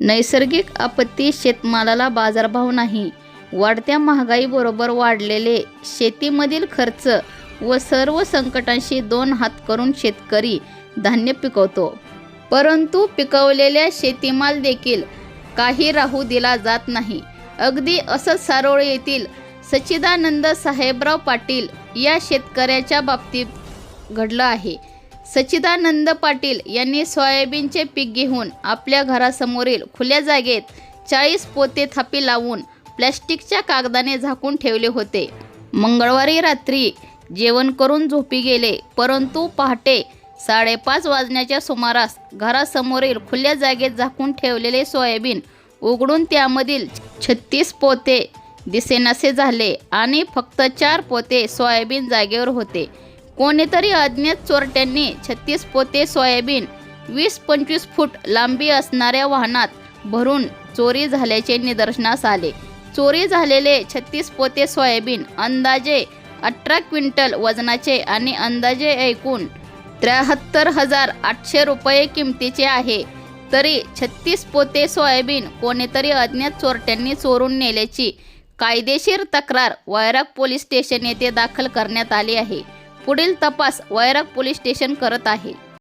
नैसर्गिक आपत्ती शेतमालाला बाजारभाव नाही. वाढत्या महागाईबरोबर वाढलेले शेतीमधील खर्च व सर्व संकटांशी दोन हात करून शेतकरी धान्य पिकवतो. परंतु पिकवलेल्या शेतीमाल देखील काही राहू दिला जात नाही. अगदी असंच सारोळ येथील सच्चिदानंद साहेबराव पाटील या शेतकऱ्याच्या बाबतीत घडलं आहे. सच्चिदानंद पाटील यांनी सोयाबीनचे पीक घेऊन आपल्या घरासमोरील खुल्या जागेत चाळीस पोते थापी लावून प्लॅस्टिकच्या कागदाने झाकून ठेवले होते. मंगळवारी रात्री जेवण करून झोपी गेले परंतु पहाटे साडेपाच वाजण्याच्या सुमारास घरासमोरील खुल्या जागेत झाकून ठेवलेले सोयाबीन उघडून त्यामधील छत्तीस पोते दिसेनासे झाले आणि फक्त चार पोते सोयाबीन जागेवर होते. कोणीतरी अज्ञात चोरट्यांनी छत्तीस पोते सोयाबीन वीस पंचवीस फूट लांबी असणाऱ्या वाहनात भरून चोरी झाल्याचे निदर्शनास आले. चोरी झालेले छत्तीस पोते सोयाबीन अंदाजे अठरा क्विंटल वजनाचे आणि अंदाजे एकूण त्र्याहत्तर हजार आठशे रुपये किमतीचे आहे. तरी छत्तीस पोते सोयाबीन कोणीतरी अज्ञात चोरट्यांनी चोरून नेल्याची कायदेशीर तक्रार वैराग पोलीस स्टेशन येथे दाखल करण्यात आली आहे. पुढील तपास वैराग पोलीस स्टेशन करत आहे.